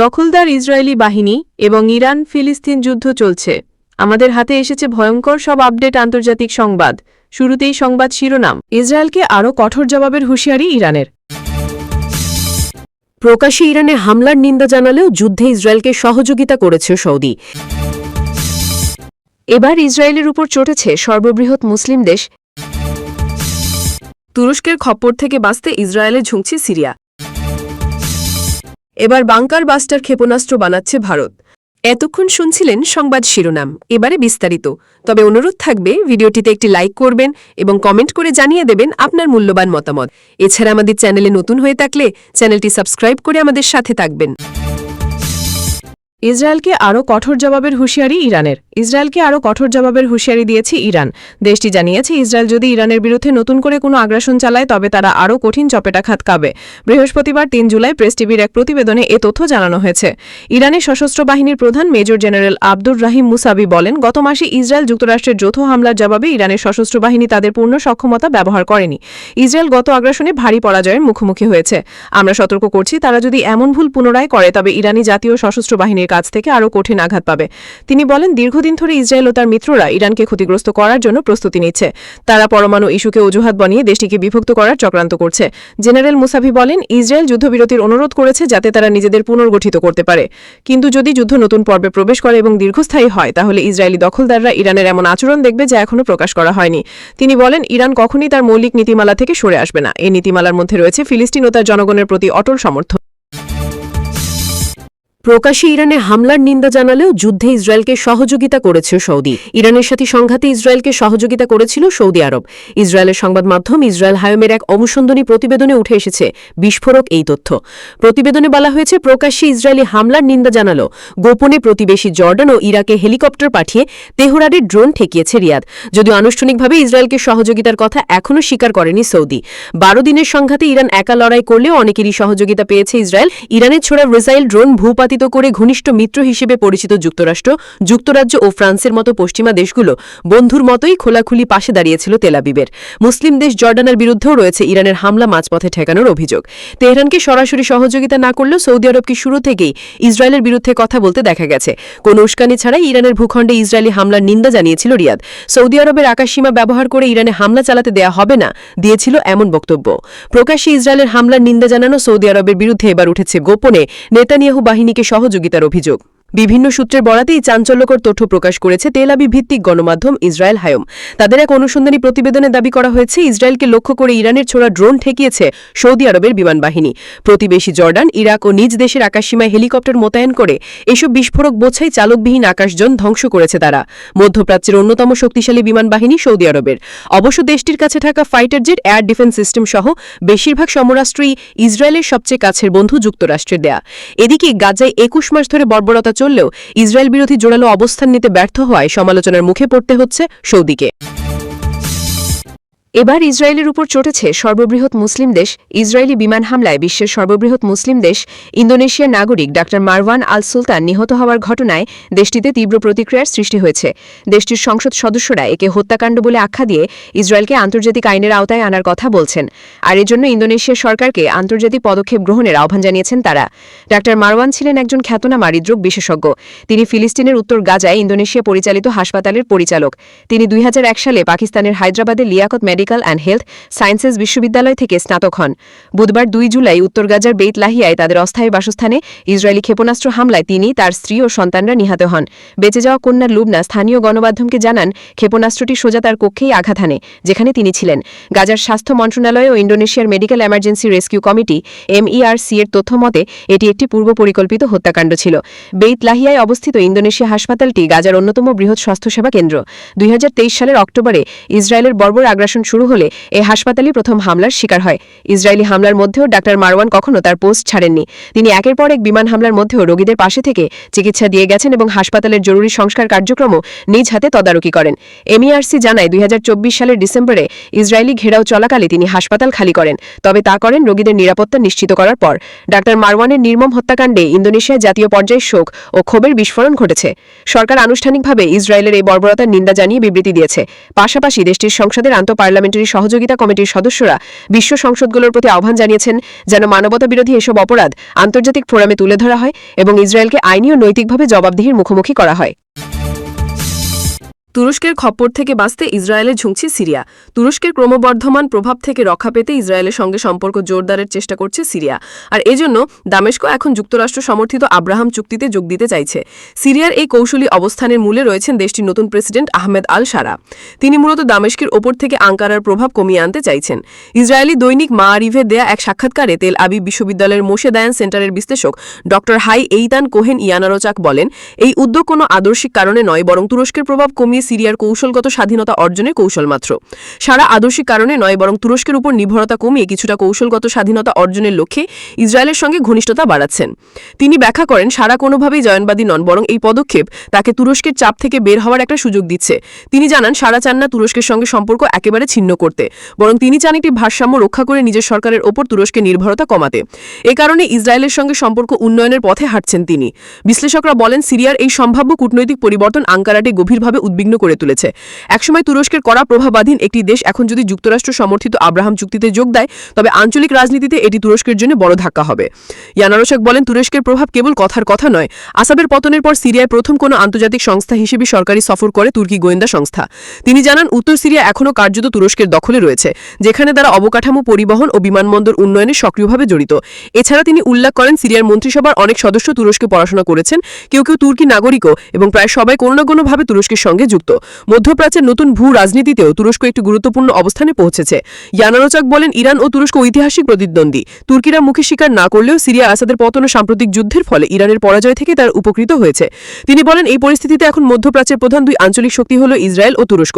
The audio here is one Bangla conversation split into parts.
দখলদার ইসরায়েলি বাহিনী এবং ইরান ফিলিস্তিন যুদ্ধ চলছে। আমাদের হাতে এসেছে ভয়ঙ্কর সব আপডেট আন্তর্জাতিক সংবাদ। শুরুতেই সংবাদ শিরোনাম। ইসরায়েলকে আরও কঠোর জবাবের হুঁশিয়ারি ইরানের। প্রকাশ্যে ইরানে হামলার নিন্দা জানালেও যুদ্ধে ইসরায়েলকে সহযোগিতা করেছে সৌদি। এবার ইসরায়েলের উপর চটেছে সর্ববৃহৎ মুসলিম দেশ। তুরস্কের খপ্পর থেকে বাঁচতে ইসরায়েলে ঝুঁকছে সিরিয়া। এবার বাংকার বাস্টার ক্ষেপণাস্ত্র বানাচ্ছে ভারত। এতক্ষণ শুনছিলেন সংবাদ শিরোনাম, এবারে বিস্তারিত। তবে অনুরোধ থাকবে, ভিডিওটিতে একটি লাইক করবেন এবং কমেন্ট করে জানিয়ে দেবেন আপনার মূল্যবান মতামত। এছাড়া আমাদের চ্যানেলে নতুন হয়ে থাকলে চ্যানেলটি সাবস্ক্রাইব করে আমাদের সাথে থাকবেন। ইসরায়েলকে আরও কঠোর জবাবের হুঁশিয়ারি ইরানের। ইসরায়েলকে আরও কঠোর জবাবের হুঁশিয়ারি দিয়েছে ইরান। দেশটি জানিয়েছে, ইসরায়েল যদি ইরানের বিরুদ্ধে নতুন করে কোনো আগ্রাসন চালায়, তবে তারা আরও কঠিন চপেটাঘাত খাবে বৃহস্পতিবার তিন জুলাই প্রেস টিভির এক প্রতিবেদনে এ তথ্য জানানো হয়েছে। ইরানের সশস্ত্র বাহিনীর প্রধান major general Abdur Rahim Mousavi বলেন, গত মাসে ইসরায়েল যুক্তরাষ্ট্রের যৌথ হামলার জবাবে ইরানের সশস্ত্র বাহিনী তাদের পূর্ণ সক্ষমতা ব্যবহার করেনি। ইসরায়েল গত আগ্রাসনে ভারী পরাজয়ের মুখোমুখি হয়েছে। আমরা সতর্ক করছি, তারা যদি এমন ভুল পুনরায় করে, তবে ইরানি জাতীয় সশস্ত্র বাহিনীর কাছ থেকে আরও কঠিন আঘাত পাবে। তিনি বলেন, দীর্ঘদিন ধরে ইসরায়েল ও তার মিত্ররা ইরানকে ক্ষতিগ্রস্ত করার জন্য প্রস্তুতি নিচ্ছে। তারা পরমাণু ইস্যুকে অজুহাত বানিয়ে দেশটিকে বিভক্ত করার চক্রান্ত করছে। জেনারেল মুসাভি বলেন, ইসরায়েল যুদ্ধবিরতির অনুরোধ করেছে যাতে তারা নিজেদের পুনর্গঠিত করতে পারে। কিন্তু যদি যুদ্ধ নতুন পর্বে প্রবেশ করে এবং দীর্ঘস্থায়ী হয়, তাহলে ইসরায়েলি দখলদাররা ইরানের এমন আচরণ দেখবে যা এখনও প্রকাশ করা হয়নি। তিনি বলেন, ইরান কখনই তার মৌলিক নীতিমালা থেকে সরে আসবে না। এই নীতিমালার মধ্যে রয়েছে ফিলিস্তিন ও তার জনগণের প্রতি অটল সমর্থন। প্রকাশ্যে ইরানে হামলার নিন্দা জানালেও যুদ্ধে ইসরায়েলকে সহযোগিতা করেছে সৌদি। ইরানের সাথে সংঘাতে ইসরায়েলকে সহযোগিতা করেছিল সৌদি আরব। ইসরায়েলের সংবাদ মাধ্যম ইসরায়েল হায়মের এক অনুসন্ধানী প্রতিবেদনে উঠে এসেছে বিস্ফোরক এই তথ্য। প্রতিবেদনে বলা হয়েছে, প্রকাশ্যে ইসরায়েলি হামলার নিন্দা জানালো গোপনে প্রতিবেশী জর্ডান ও ইরাকে হেলিকপ্টার পাঠিয়ে তেহরারে ড্রোন ঠেকিয়েছে রিয়াদ। যদিও আনুষ্ঠানিকভাবে ইসরায়েলকে সহযোগিতার কথা এখনও স্বীকার করেনি সৌদি। বারো দিনের সংঘাতে ইরান একা লড়াই করলেও অনেকেরই সহযোগিতা পেয়েছে ইসরায়েল। ইরানের ছোড়া মিসাইল ড্রোন ভূপাতিত করে ঘনিষ্ঠ মিত্র হিসেবে পরিচিত যুক্তরাষ্ট্র, যুক্তরাজ্য ও ফ্রান্সের মতো পশ্চিমা দেশগুলো বন্ধুর মতোই খোলাখুলি পাশে দাঁড়িয়েছিল তেলাবিবের মুসলিম দেশ জর্ডানের বিরুদ্ধেও রয়েছে ইরানের হামলা, মাঝপথে ঠেকানোর অভিযোগ। তেহরানকে সরাসরি সহযোগিতা না করলেও সৌদি আরবকে শুরু থেকেই ইসরায়েলের বিরুদ্ধে কথা বলতে দেখা গেছে। কোন উস্কানি ছাড়াই ইরানের ভূখণ্ডে ইসরায়েলি হামলার নিন্দা জানিয়েছিল রিয়াদ। সৌদি আরবের আকাশসীমা ব্যবহার করে ইরানে হামলা চালাতে দেয়া হবে না, দিয়েছিল এমন বক্তব্য। প্রকাশ্যে ইসরায়েলের হামলার নিন্দা জানানো সৌদি আরবের বিরুদ্ধে এবার উঠেছে গোপনে নেতানিয়াহু বাহিনীকে সহযোগিতার অভিযোগ। বিভিন্ন সূত্রের বরাতেই চাঞ্চল্যকর তথ্য প্রকাশ করেছে তেলাবি ভিত্তিক গণমাধ্যম ইসরায়েল হায়ম। তাদের এক অনুসন্ধানী প্রতিবেদনে দাবি করা হয়েছে, ইসরায়েলকে লক্ষ্য করে ইরানের ছোড়া ড্রোন ঠেকিয়েছে সৌদি আরবের বিমান বাহিনী। প্রতিবেশী জর্ডান, ইরাক ও নিজ দেশের আকাশসীমায় হেলিকপ্টার মোতায়েন করে এসব বিস্ফোরক বোঝাই চালকবিহীন আকাশজন ধ্বংস করেছে তারা। মধ্যপ্রাচ্যের অন্যতম শক্তিশালী বিমান বাহিনী সৌদি আরবের। অবশ্য দেশটির কাছে থাকা fighter jet, air defence system সহ বেশিরভাগ সমরাষ্ট্রই ইসরায়েলের সবচেয়ে কাছের বন্ধু যুক্তরাষ্ট্রের দেয়া। এদিকে গাজায় একুশ মাস ধরে বর্বরতা চললেও ইসরায়েল বিরোধী জোরালো অবস্থান নিতে ব্যর্থ হওয়ায় সমালোচনার মুখে পড়তে হচ্ছে সৌদিকে। এবার ইসরায়েলের উপর চটেছে সর্ববৃহৎ মুসলিম দেশ ইসরায়েলি বিমান হামলায় বিশ্বের সর্ববৃহৎ মুসলিম দেশ ইন্দোনেশিয়ার নাগরিক ডাক্তার মারওয়ান আল সুলতান নিহত হওয়ার ঘটনায় দেশটিতে তীব্র প্রতিক্রিয়ার সৃষ্টি হয়েছে। দেশটির সংসদ সদস্যরা একে হত্যাকাণ্ড বলে আখ্যা দিয়ে ইসরায়েলকে আন্তর্জাতিক আইনের আওতায় আনার কথা বলছেন। আর এর জন্য ইন্দোনেশিয়ার সরকারকে আন্তর্জাতিক পদক্ষেপ গ্রহণের আহ্বান জানিয়েছেন তারা। ডাক্তার মারওয়ান ছিলেন একজন খ্যাতনামা হৃদরোগ বিশেষজ্ঞ। তিনি ফিলিস্তিনের উত্তর গাজায় ইন্দোনেশিয়া পরিচালিত হাসপাতালের পরিচালক। তিনি দুই হাজার এক সালে পাকিস্তানের হায়দ্রাবাদের Liaquat medical and health sciences বিশ্ববিদ্যালয় থেকে স্নাতক হন। বুধবার দুই জুলাই উত্তর গাজার বেইত লাহিয়ায় তাদের অস্থায়ী বাসস্থানে ইসরায়েলি ক্ষেপণাস্ত্র হামলায় তিনি, তার স্ত্রী ও সন্তানরা নিহত হন। বেঁচে যাওয়া কন্যার লুবনা স্থানীয় গণমাধ্যমকে জানান, ক্ষেপণাস্ত্রটি সোজা তার কক্ষেই আঘাত হানে, যেখানে তিনি ছিলেন। গাজার স্বাস্থ্য মন্ত্রণালয় ও ইন্দোনেশিয়ার medical emergency rescue committee, MERC এর তথ্য মতে, এটি একটি পূর্ব পরিকল্পিত হত্যাকাণ্ড ছিল। বেইত লাহিয়ায় অবস্থিত ইন্দোনেশিয়া হাসপাতালটি গাজার অন্যতম বৃহৎ স্বাস্থ্যসেবা কেন্দ্র। দুই হাজার তেইশ সালের অক্টোবরে ইসরায়েলের বর্বর আগ্রাসন শুরু হলে এই হাসপাতালই প্রথম হামলার শিকার হয়। ইসরায়েলি হামলার মধ্যেও ডাক্তার মারওয়ান কখনো তার পোস্ট ছাড়েননি। তিনি একের পর এক বিমান হামলার মধ্যেও রোগীদের পাশে থেকে চিকিৎসা দিয়ে গেছেন এবং হাসপাতালের জরুরি সংস্কার কার্যক্রমও নিজ হাতে তদারকি করেন। এমইআরসি জানায় দুই সালের ডিসেম্বরে ইসরায়েলি ঘেরাও চলাকালে তিনি হাসপাতাল খালি করেন। তবে তা করেন রোগীদের নিরাপত্তা নিশ্চিত করার পর। ডাক্তার মারওয়ানের নির্মম হত্যাকাণ্ডে ইন্দোনেশিয়ায় জাতীয় পর্যায়ে শোক ও ক্ষোভের বিস্ফোরণ ঘটেছে। সরকার আনুষ্ঠানিকভাবে ইসরায়েলের এই বর্বরতার নিন্দা জানিয়ে বিবৃতি দিয়েছে। পাশাপাশি দেশটির সংসদের আন্তঃপার্লামেন্ট পার্লামেন্টারি সহযোগিতা কমিটির সদস্যরা বিশ্ব সংসদগুলোর প্রতি আহ্বান জানিয়েছেন যেন মানবতা বিরোধী এসব অপরাধ আন্তর্জাতিক ফোরামে তুলে ধরা হয় এবং ইসরায়েলকে আইনি ও নৈতিকভাবে জবাবদিহির মুখোমুখি করা হয়। তুরস্কের খপ্পর থেকে বাঁচতে ইসরায়েলে ঝুঁকছে সিরিয়া। তুরস্কের ক্রমবর্ধমান প্রভাব থেকে রক্ষা পেতে ইসরায়েলের সঙ্গে সম্পর্ক জোরদারের চেষ্টা করছে সিরিয়া। আর এজন্য দামেস্কো এখন যুক্তরাষ্ট্র সমর্থিত আব্রাহাম চুক্তিতে যোগ দিতে চাইছে। সিরিয়ার এই কৌশলী অবস্থানের মূলে রয়েছেন দেশটির নতুন প্রেসিডেন্ট আহমেদ আল সারা। তিনি মূলত দামেস্কের ওপর থেকে আঙ্কারার প্রভাব কমিয়ে আনতে চাইছেন। ইসরায়েলি দৈনিক মা আরিভে দেয়া এক সাক্ষাৎকারে তেল আবি বিশ্ববিদ্যালয়ের মোশে দায়ান সেন্টারের বিশ্লেষক ড হাই এইতান কোহেন ইয়ানারোচাক বলেন, এই উদ্যোগ কোনো আদর্শিক কারণে নয়, বরং তুরস্কের প্রভাব কমিয়ে সিরিয়ার কৌশলগত স্বাধীনতা অর্জনের কৌশল মাত্র। সারা আদর্শিক কারণে নয়, বরং তুরস্কের উপর নির্ভরতা কমিয়ে কিছুটা কৌশলগত স্বাধীনতা অর্জনের লক্ষ্যে ইসরায়েলের সঙ্গে ঘনিষ্ঠতা বাড়াচ্ছেন। তিনি ব্যাখ্যা করেন, সারা কোনোভাবেই জয়নবাদী নন, বরং এই পদক্ষেপ তাকে তুরস্কের চাপ থেকে বের হওয়ার একটা সুযোগ দিচ্ছে। তিনি জানান, সারা চান না তুরস্কের সঙ্গে সম্পর্ক একেবারে ছিন্ন করতে, বরং তিনি চান একটি ভারসাম্য রক্ষা করে নিজের সরকারের ওপর তুরস্কের নির্ভরতা কমাতে। এ কারণে ইসরায়েলের সঙ্গে সম্পর্ক উন্নয়নের পথে হাঁটছেন তিনি। বিশ্লেষকরা বলেন, সিরিয়ার এই সম্ভাব্য কূটনৈতিক পরিবর্তন আঙ্কারাটে গভীরভাবে উদ্বিগ্ন করে তুলেছে। একসময় তুরস্কের কড়া প্রভাবাধীন একটি দেশ এখন যদি যুক্তরাষ্ট্র সমর্থিত আব্রাহাম চুক্তিতে যোগ দেয়, তবে আঞ্চলিক রাজনীতিতে এটি তুরস্কের জন্য বড় ধাক্কা হবে। ইয়ানারোশক বলেন, তুরস্কের প্রভাব কেবল কথার কথা নয়। আসাবের পতনের পর সিরিয়ায় প্রথম কোনো আন্তর্জাতিক সংস্থা হিসেবে সরকারি সফর করে তুর্কি গোয়েন্দা সংস্থা। তিনি জানান, উত্তর সিরিয়া এখনও কার্যত তুরস্কের দখলে রয়েছে, যেখানে তারা অবকাঠামো পরিবহন ও বিমানবন্দর উন্নয়নে সক্রিয়ভাবে জড়িত। এছাড়া তিনি উল্লেখ করেন, সিরিয়ার মন্ত্রিসভার অনেক সদস্য তুরস্কে পড়াশোনা করেছেন। কেউ কেউ তুর্কি নাগরিকও এবং প্রায় সবাই কোনো না কোনোভাবে তুরস্কের সঙ্গে যুক্ত। মধ্যপ্রাচ্যের নতুন ভূ রাজনীতিতেও তুরস্ক একটি গুরুত্বপূর্ণ অবস্থানে পৌঁছেছে। ইয়ানারোচাক বলেন, ইরান ও তুরস্ক ঐতিহাসিক প্রতিদ্বন্দ্বী। তুর্কিরা মুখে স্বীকার না করলেও সিরিয়া আসাদের পতন সাম্প্রতিক যুদ্ধের ফলে ইরানের পরাজয় থেকে তার উপকৃত হয়েছে। তিনি বলেন, এই পরিস্থিতিতে এখন মধ্যপ্রাচ্যের প্রধান দুই আঞ্চলিক শক্তি হল ইসরায়েল ও তুরস্ক।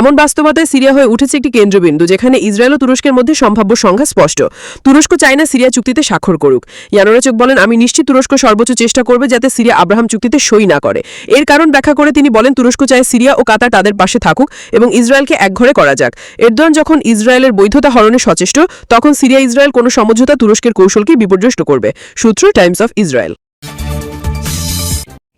এমন বাস্তবতায় সিরিয়া হয়ে উঠেছে একটি কেন্দ্রবিন্দু, যেখানে ইসরায়েল ও তুরস্কের মধ্যে সম্ভাব্য সংখ্যা স্পষ্ট। তুরস্ক চায় না সিরিয়া চুক্তিতে স্বাক্ষর করুক। ইয়ানোরাচক বলেন, আমি নিশ্চিত তুরস্ক সর্বোচ্চ চেষ্টা করবে যাতে সিরিয়া আব্রাহাম চুক্তিতে সই না করে। এর কারণ ব্যাখ্যা করে তিনি বলেন, তুরস্ক চায় সিরিয়া ও কাতার তাদের পাশে থাকুক এবং ইসরায়েলকে একঘরে করা যাক। এরদোয়ান যখন ইসরায়েলের বৈধতা হরণে সচেষ্ট, তখন সিরিয়া ইসরায়েল কোনো সমঝোতা তুরস্কের কৌশলকে বিপর্যস্ত করবে, সূত্র টাইমস অফ ইসরায়েল।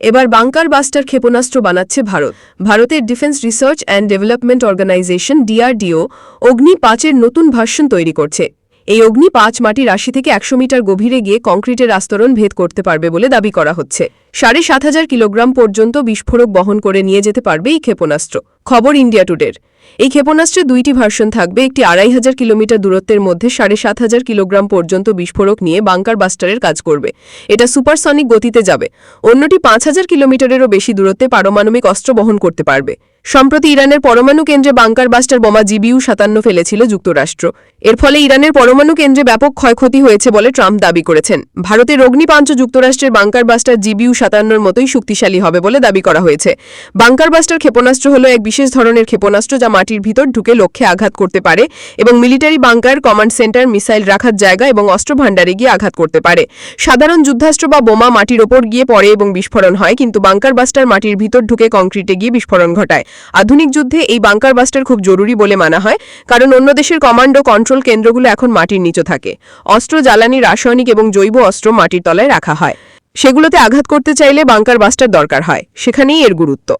এবার বাংকার বাস্টার ক্ষেপণাস্ত্র বানাচ্ছে ভারত। ভারতের defence research and development organisation DRDO Agni পাঁচের নতুন ভার্সন তৈরি করছে। এই অগ্নি পাঁচ মাটির রাশি থেকে একশো মিটার গভীরে গিয়ে কংক্রিটের আস্তরণ ভেদ করতে পারবে বলে দাবি করা হচ্ছে। সাড়ে সাত হাজার কিলোগ্রাম পর্যন্ত বিস্ফোরক বহন করে নিয়ে যেতে পারবে এই ক্ষেপণাস্ত্র। খবর ইন্ডিয়া টুডের। এই ক্ষেপণাস্ত্রে দুইটি ভার্সন থাকবে, একটি আড়াই হাজার কিলোমিটার দূরত্বের মধ্যে সাড়ে সাত হাজার কিলোগ্রাম পর্যন্ত বিস্ফোরক নিয়ে বাংকার বাস্টারের কাজ করবে। এটা সুপারসনিক গতিতে যাবে। অন্যটি পাঁচ হাজার কিলোমিটারেরও বেশি দূরত্বে পারমাণবিক অস্ত্র বহন করতে পারবে। সম্প্রতি ইরানের পরমাণু কেন্দ্রে বাংকার বাস্টার বোমা জিবিউ সাতান্ন ফেলেছিল যুক্তরাষ্ট্র। এর ফলে ইরানের পরমাণু কেন্দ্রে ব্যাপক ক্ষয়ক্ষতি হয়েছে বলে ট্রাম্প দাবি করেছেন। ভারতের অগ্নিপাঞ্চ যুক্তরাষ্ট্রের বাংকার বাস্টার জিবিউ সাতান্নর মতোই শক্তিশালী হবে বলে দাবি করা হয়েছে। বাংকার বাস্টার ক্ষেপণাস্ত্র হল এক বিশেষ ধরনের ক্ষেপণাস্ত্র যা মাটির ভিতর ঢুকে লক্ষ্যে আঘাত করতে পারে এবং military bunker command centre missile রাখার জায়গা এবং অস্ত্র ভাণ্ডারে গিয়ে আঘাত করতে পারে। সাধারণ যুদ্ধাস্ত্র বা বোমা মাটির ওপর গিয়ে পড়ে এবং বিস্ফোরণ হয়, কিন্তু বাংকার বাস্টার মাটির ভিতর ঢুকে কংক্রিটে গিয়ে বিস্ফোরণ ঘটায়। আধুনিক যুদ্ধে এই বাংকার বাস্টার খুব জরুরি বলে মানা হয়, কারণ অন্য দেশের কমান্ড ও কন্ট্রোল কেন্দ্রগুলো এখন মাটির নিচে থাকে। অস্ত্র, জ্বালানি, রাসায়নিক এবং জৈব অস্ত্র মাটির তলায় রাখা হয়। সেগুলোতে আঘাত করতে চাইলে বাংকার বাস্টার দরকার হয় সেখানেই এর গুরুত্ব।